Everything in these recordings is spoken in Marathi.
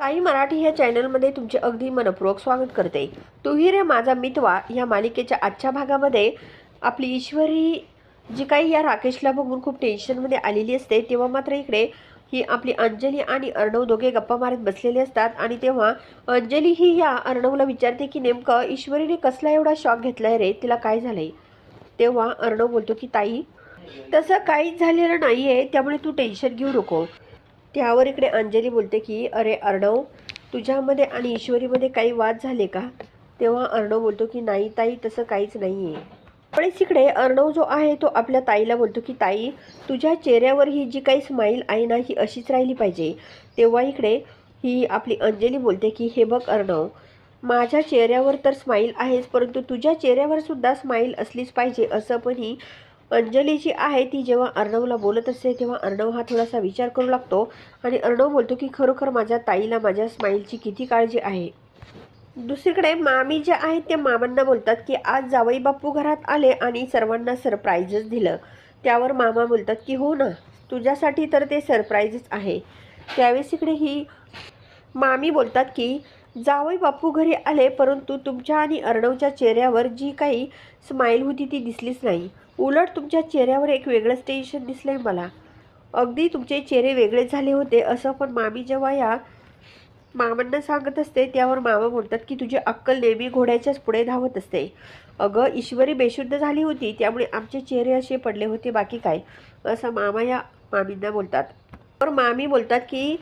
साई मराठी ह्या चॅनलमध्ये तुमचे अगदी मनपूर्वक स्वागत करते. तुही रे माझा मितवा या मालिकेच्या आजच्या भागामध्ये आपली ईश्वरी जी काही या राकेशला बघून खूप टेन्शनमध्ये आलेली असते तेव्हा मात्र इकडे ही आपली अंजली आणि अर्णव दोघे गप्पा मारत बसलेले असतात आणि तेव्हा अंजली ही या अर्णवला विचारते की नेमकं ईश्वरीने कसला एवढा शॉक घेतलाय रे? तिला काय झालंय? तेव्हा अर्णव बोलतो की ताई तसं काहीच झालेलं नाही आहे त्यामुळे तू टेन्शन घेऊ नको. त्यावर इकडे अंजली बोलते की अरे अर्णव तुझ्यामध्ये आणि ईश्वरीमध्ये काही वाद झाले का? तेव्हा अर्णव बोलतो की नाही ताई तसं काहीच नाही आहे त्यावेळेस इकडे अर्णव जो आहे तो आपल्या ताईला बोलतो की ताई तुझ्या चेहऱ्यावर ही जी काही स्माईल आहे ना ही अशीच राहिली पाहिजे. तेव्हा इकडे ही आपली अंजली बोलते की हे बघ अर्णव माझ्या चेहऱ्यावर तर स्माईल आहेच परंतु तुझ्या चेहऱ्यावर सुद्धा स्माईल असलीच पाहिजे असं पण ही अंजली जी आहे ती जेव्हा अर्णवला बोलत असते तेव्हा अर्णव हा थोडासा विचार करू लागतो आणि अर्णव बोलतो की खरोखर माझ्या ताईला माझ्या स्माईलची किती काळजी आहे? दुसरीकडे मामी जे आहेत ते मामांना बोलतात की आज जावई बापू घरात आले आणि सर्वांना सरप्राईजच दिलं. त्यावर मामा बोलतात की हो ना तुझ्यासाठी तर ते सरप्राईजच आहे. त्यावेळेस इकडे ही मामी बोलतात की जावई बापू घरी आले परंतु तुमच्या आणि अर्णवच्या चेहऱ्यावर जी काही स्माईल होती ती दिसलीच नाही. उलट तुमच्या चेहऱ्यावर एक वेगळंच टेन्शन आहे मला. अगदी तुमचे चेहरे वेगळेच झाले होते असं पण मामी जेव्हा या मामांना सांगत असते त्यावर मामा बोलतात की तुझी अक्कल नेहमी घोड्याच्याच पुढे धावत असते. अगं ईश्वरी बेशुद्ध झाली होती त्यामुळे आमचे चेहरे असे पडले होते बाकी काय? असं मामा या मामींना बोलतात. तर मामी बोलतात की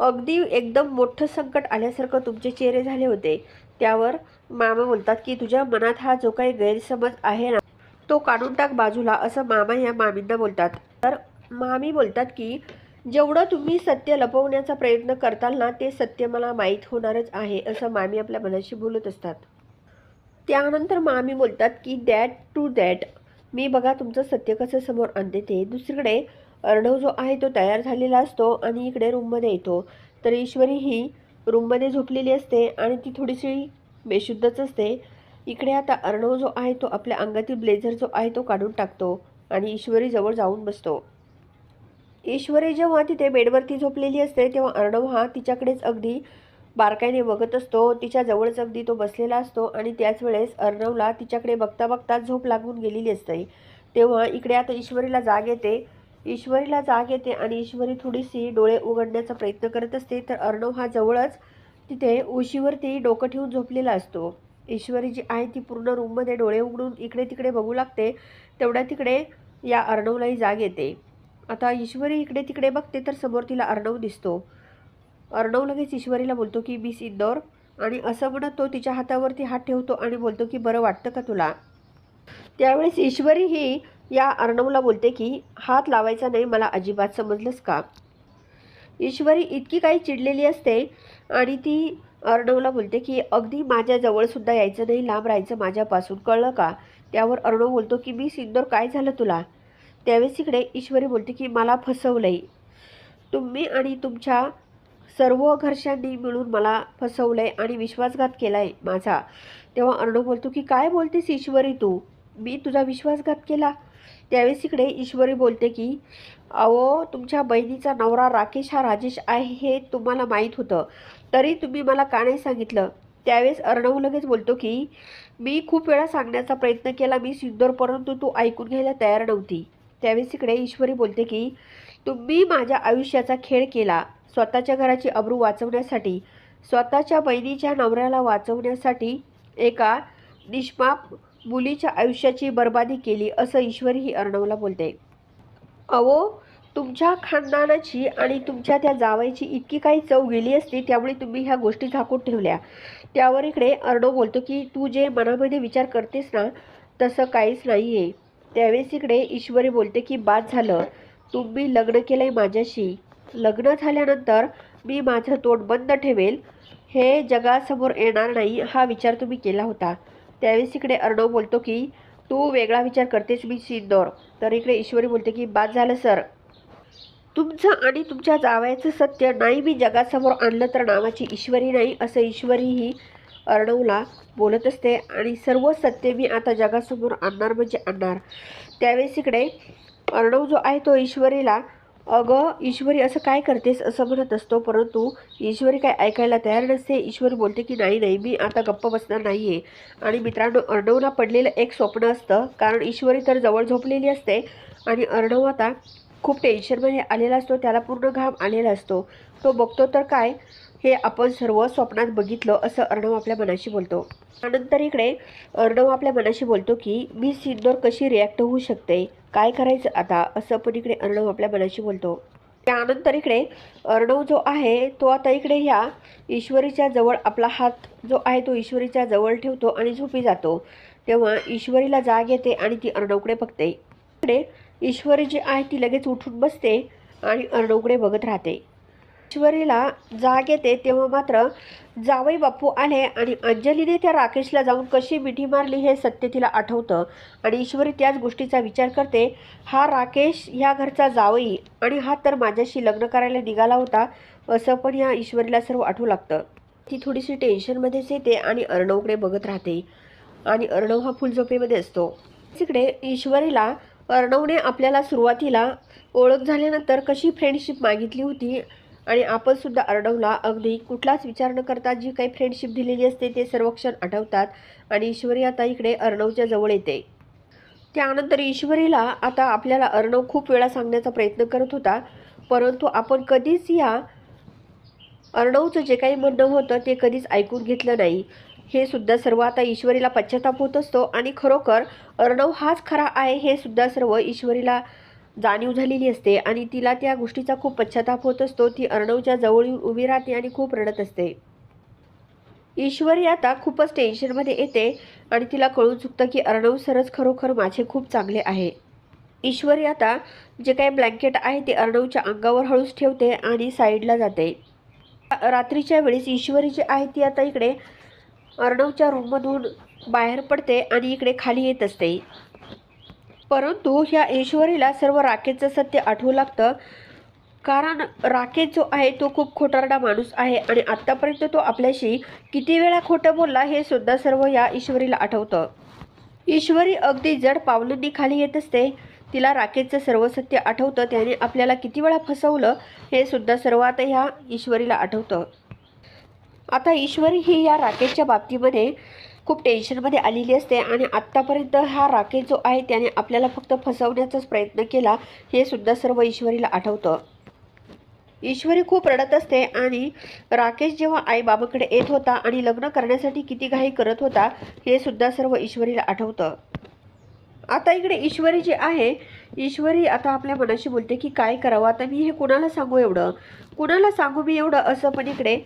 अगदी एकदम मोठं संकट आल्यासारखं तुमचे चेहरे झाले होते. त्यावर मामा बोलतात की तुझ्या मनात हा जो काही गैरसमज आहे ना तो काढून टाक बाजूला असं मामा या मामींना बोलतात. तर मामी बोलतात की जेवढं तुम्ही सत्य लपवण्याचा प्रयत्न करताल ना ते सत्य मला माहीत होणारच आहे असं मामी आपल्या मनाशी बोलत असतात. त्यानंतर मामी बोलतात की दॅट टू दॅट मी बघा तुमचं सत्य कसं समोर आणते ते. दुसरीकडे अर्णव जो आहे तो तयार झालेला असतो आणि इकडे रूममध्ये येतो. तर ईश्वरी ही रूममध्ये झोपलेली असते आणि ती थोडीशी बेशुद्धच असते. इकडे आता अर्णव जो आहे तो आपल्या अंगातील ब्लेझर जो आहे तो काढून टाकतो आणि ईश्वरीजवळ जाऊन बसतो. ईश्वरी जेव्हा तिथे बेडवरती झोपलेली असते तेव्हा अर्णव हा तिच्याकडेच अगदी बारकाईने बघत असतो. तिच्या जवळच अगदी तो बसलेला असतो आणि त्याच वेळेस अर्णवला तिच्याकडे बघता बघता झोप लागून गेलेली असते. तेव्हा इकडे आता ईश्वरीला जाग येते. ईश्वरीला जाग येते आणि ईश्वरी थोडीशी डोळे उघडण्याचा प्रयत्न करत असते. तर अर्णव हा जवळच तिथे उशीवरती डोकं ठेवून झोपलेला असतो. ईश्वरी जी आहे ती पूर्ण रूममध्ये डोळे उघडून इकडे तिकडे बघू लागते. तेवढ्या तिकडे या अर्णवलाही जाग येते. आता ईश्वरी इकडे तिकडे बघते तर समोर तिला अर्णव दिसतो. अर्णव लगेच ईश्वरीला बोलतो की बी सिद्धोर आणि असं म्हणत तो तिच्या हातावरती हात ठेवतो आणि बोलतो की बरं वाटतं का तुला? त्यावेळेस ईश्वरी ही या अर्णवला बोलते की हात लावायचा नाही मला अजिबात समजलंच का? ईश्वरी इतकी काही चिडलेली असते आणि ती अर्णवला बोलते की अगदी माझ्याजवळसुद्धा यायचं नाही लांब राहायचं माझ्यापासून कळलं का? त्यावर अर्णव बोलतो की मी सिद्धोर काय झालं तुला? त्यावेळेस इकडे ईश्वरी बोलते की मला फसवलंय. तुम्ही आणि तुमच्या सर्व घरच्यांनी मिळून मला फसवलंय आणि विश्वासघात केलाय माझा. तेव्हा अर्णव बोलतो की काय बोलतेस ईश्वरी तू? मी तुझा विश्वासघात केला. त्यावेळेस इकडे ईश्वरी बोलते की अहो तुमच्या बहिणीचा नवरा राकेश हा राजेश आहे हे तुम्हाला माहीत होतं. तरी तुम्ही मला का नाही सांगितलं? त्यावेळेस अर्णव लगेच बोलतो की मी खूप वेळा सांगण्याचा प्रयत्न केला मी सिद्धोर परंतु तू ऐकून घ्यायला तयार नव्हती. त्यावेळेस इकडे ईश्वरी बोलते की तुम्ही माझ्या आयुष्याचा खेळ केला स्वतःच्या घराची अब्रू वाचवण्यासाठी स्वतःच्या बहिणीच्या नवऱ्याला वाचवण्यासाठी एका निष्पाप मुलीच्या आयुष्याची बर्बादी केली असं ईश्वरी ही अर्णवला बोलते. अहो तुमच्या खानदानाची आणि तुमच्या त्या जावयाची इतकी काही चव गेली असती त्यामुळे तुम्ही ह्या गोष्टी झाकून ठेवल्या. त्यावर इकडे अर्णव बोलतो की तू जे मनामध्ये विचार करतेस ना तसं काहीच नाही आहे त्यावेळेस इकडे ईश्वरी बोलते की बाद झालं. तुम्ही लग्न केलं आहे माझ्याशी. लग्न झाल्यानंतर मी माझं तोंड बंद ठेवेल. हे जगासमोर येणार नाही हा विचार तुम्ही केला होता. त्यावेळेस इकडे अर्णव बोलतो की तू वेगळा विचार करतेस मी सिंदोर. तर इकडे ईश्वरी बोलते की बाद झालं सर. तुमचं आणि तुमच्या जावयाचं सत्य नाही मी जगासमोर आणलं तर नावाची ईश्वरी नाही असं ईश्वरी ही अर्णवला बोलत असते. आणि सर्व सत्य मी आता जगासमोर आणणार म्हणजे आणणार. त्यावेळेस इकडे अर्णव जो आहे तो ईश्वरीला अगं ईश्वरी असं काय करतेस? असं म्हणत असतो. परंतु ईश्वरी काय ऐकायला तयार नसते. ईश्वरी बोलते की नाही नाही मी आता गप्प बसणार नाही आहे आणि मित्रांनो अर्णवला पडलेलं एक स्वप्न असतं. कारण ईश्वरी तर जवळ झोपलेली असते. आणि अर्णव आता खूप टेन्शनमध्ये आलेला असतो त्याला पूर्ण घाम आलेला असतो. तो बघतो तर काय? हे आपण सर्व स्वप्नात बघितलं असं अर्णव आपल्या मनाशी बोलतो. त्यानंतर इकडे अर्णव आपल्या मनाशी बोलतो की मी सिंदोर कशी रिॲक्ट होऊ शकते? काय करायचं आता? असं पण इकडे अर्णव आपल्या मनाशी बोलतो. त्यानंतर इकडे अर्णव जो आहे तो आता इकडे ह्या ईश्वरीच्या जवळ आपला हात जो आहे तो ईश्वरीच्या जवळ ठेवतो आणि झोपी जातो. तेव्हा ईश्वरीला जाग येते आणि ती अर्णवकडे बघते. इकडे ईश्वरी जी आहे ती लगेच उठून बसते आणि अरडोगडे बघत राहते. ईश्वरीला जाग येते तेव्हा मात्र जावई बापू आले आणि अंजलीने त्या राकेशला जाऊन कशी मिठी मारली हे सत्य तिला आठवतं आणि ईश्वरी त्याच गोष्टीचा विचार करते हा राकेश ह्या घरचा जावई आणि हा तर माझ्याशी लग्न करायला निघाला होता असं पण या ईश्वरीला सर्व आठवू लागतं. ती थोडीशी टेन्शनमध्येच येते आणि अर्णवकडे बघत राहते आणि अर्णव हा फुलझोपेमध्ये असतो. तिकडे ईश्वरीला अर्णवने आपल्याला सुरुवातीला ओळख झाल्यानंतर कशी फ्रेंडशिप मागितली होती आणि आपणसुद्धा अर्णवला अगदी कुठलाच विचार न करता जी काही फ्रेंडशिप दिलेली असते ते सर्व क्षण आठवतात आणि ईश्वरी आता इकडे अर्णवच्या जवळ येते. त्यानंतर ईश्वरीला आता आपल्याला अर्णव खूप वेळा सांगण्याचा प्रयत्न करत होता परंतु आपण कधीच या अर्णवचं जे काही म्हणणं होतं ते कधीच ऐकून घेतलं नाही. हे सुद्धा सर्व आता ईश्वरीला पश्चाताप होत असतो आणि खरोखर अर्णव हाच खरा आहे हे सुद्धा सर्व ईश्वरीला जाणीव झालेली असते आणि तिला त्या गोष्टीचा खूप पश्चाताप होत असतो. ती अर्णवच्या जवळ उभी राहते आणि खूप रडत असते. ईश्वरी आता खूपच टेन्शनमध्ये येते आणि तिला कळून चुकतं की अर्णव सरच खरोखर माझे खूप चांगले आहे. ईश्वरी आता जे काही ब्लँकेट आहे ते अर्णवच्या अंगावर हळूच ठेवते आणि साईडला जाते. रात्रीच्या वेळेस ईश्वरी जी आहे ती आता इकडे अर्णवच्या रूममधून बाहेर पडते आणि इकडे खाली येत असते. परंतु ह्या ईश्वरीला सर्व राकेशचं सत्य आठवू लागतं. कारण राकेश जो आहे तो खूप खोटारडा माणूस आहे आणि आत्तापर्यंत तो आपल्याशी किती वेळा खोटं बोलला हे सुद्धा सर्व या ईश्वरीला आठवतं. ईश्वरी अगदी जड पावलांनी खाली येत असते. तिला राकेशचं सर्व सत्य आठवतं. त्याने आपल्याला किती वेळा फसवलं हे सुद्धा सर्व आता ह्या ईश्वरीला आठवतं. आता ईश्वरी ही या राकेशच्या बाबतीमध्ये खूप टेन्शनमध्ये आलेली असते आणि आत्तापर्यंत हा राकेश जो आहे त्याने आपल्याला फक्त फसवण्याचाच प्रयत्न केला हे सुद्धा सर्व ईश्वरीला आठवतं. ईश्वरी खूप रडत असते आणि राकेश जेव्हा आईबाबाकडे येत होता आणि लग्न करण्यासाठी किती घाई करत होता हे सुद्धा सर्व ईश्वरीला आठवतं. आता इकडे ईश्वरी जी आहे ईश्वरी आता आपल्या मनाशी बोलते की काय करावं? आता मी हे कुणाला सांगू एवढं? कुणाला सांगू मी एवढं? असं पण इकडे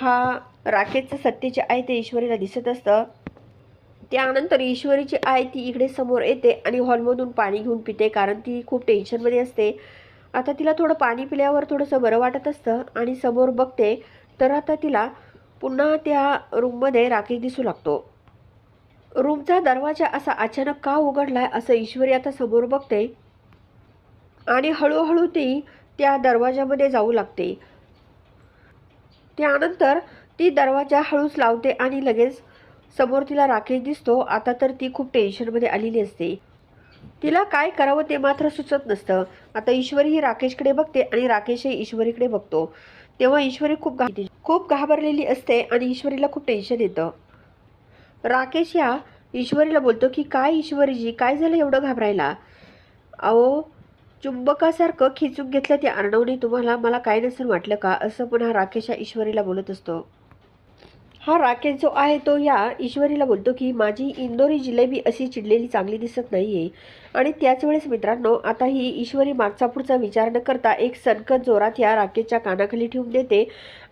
हा राकेशचं सत्य जे आहे ते ईश्वरीला दिसत असतं. त्यानंतर ईश्वरी जी आहे ती इकडे समोर येते आणि हॉलमधून पाणी घेऊन पिते कारण ती खूप टेन्शनमध्ये असते. आता तिला थोडं पाणी पिल्यावर थोडंसं बरं वाटत असतं आणि समोर बघते तर आता तिला पुन्हा त्या रूममध्ये राकेश दिसू लागतो. रूमचा दरवाजा असा अचानक का उघडलाय असं ईश्वरी आता समोर बघते. आणि हळूहळू ती त्या दरवाजामध्ये जाऊ लागते. त्यानंतर ती दरवाजा हळूच लावते आणि लगेच समोर तिला राकेश दिसतो. आता तर ती खूप टेन्शनमध्ये आलेली असते. तिला काय करावं ते मात्र सुचत नसतं. आता ईश्वरी ही राकेशकडे बघते आणि राकेशही ईश्वरीकडे बघतो. तेव्हा ईश्वरी खूप घा खूप घाबरलेली असते आणि ईश्वरीला खूप टेन्शन येतं. राकेश या ईश्वरीला बोलतो की काय ईश्वरीजी काय झालं एवढं घाबरायला? अहो चुंबकासारखं खिचून घेतलं त्या अर्णवने तुम्हाला मला काय नसेल वाटलं का? असं पण हा राकेश या ईश्वरीला बोलत असतो. हा राकेश जो आहे तो या ईश्वरीला बोलतो की माझी इंदोरी जिलेबी अशी चिडलेली चांगली दिसत नाही आहे आणि त्याच वेळेस मित्रांनो आता ही ईश्वरी मागचा पुढचा विचार न करता एक सनकत जोरात या राकेशच्या कानाखाली ठेवून देते.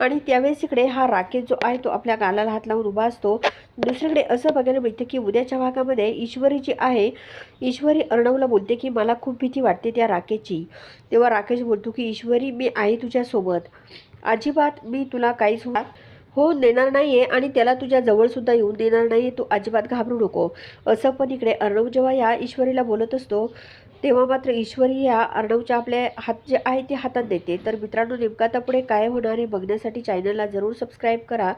आणि त्यावेळेस इकडे हा राकेश जो आहे तो आपल्या गालाला हात लावून उभा असतो. दुसरीकडे असं बघायला मिळतं की उद्याच्या भागामध्ये ईश्वरी जी आहे ईश्वरी अर्णवला बोलते की मला खूप भीती वाटते त्या राकेशची. तेव्हा राकेश बोलतो की ईश्वरी मी आहे तुझ्यासोबत. अजिबात मी तुला काहीच होणार हो देणार नाही आहे आणि त्याला तुझ्या जवळसुद्धा येऊन देणार नाही तू अजिबात घाबरू नको. असं पण इकडे अर्णव जेव्हा या ईश्वरीला बोलत असतो तेव्हा मात्र ईश्वरी या अर्णवच्या आपल्या हात जे आहे ते हातात देते. तर मित्रांनो नेमका आता पुढे काय होणार हे बघण्यासाठी चॅनलला जरूर सबस्क्राईब करा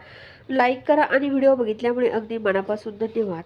लाईक करा आणि व्हिडिओ बघितल्यामुळे अगदी मनापासून धन्यवाद.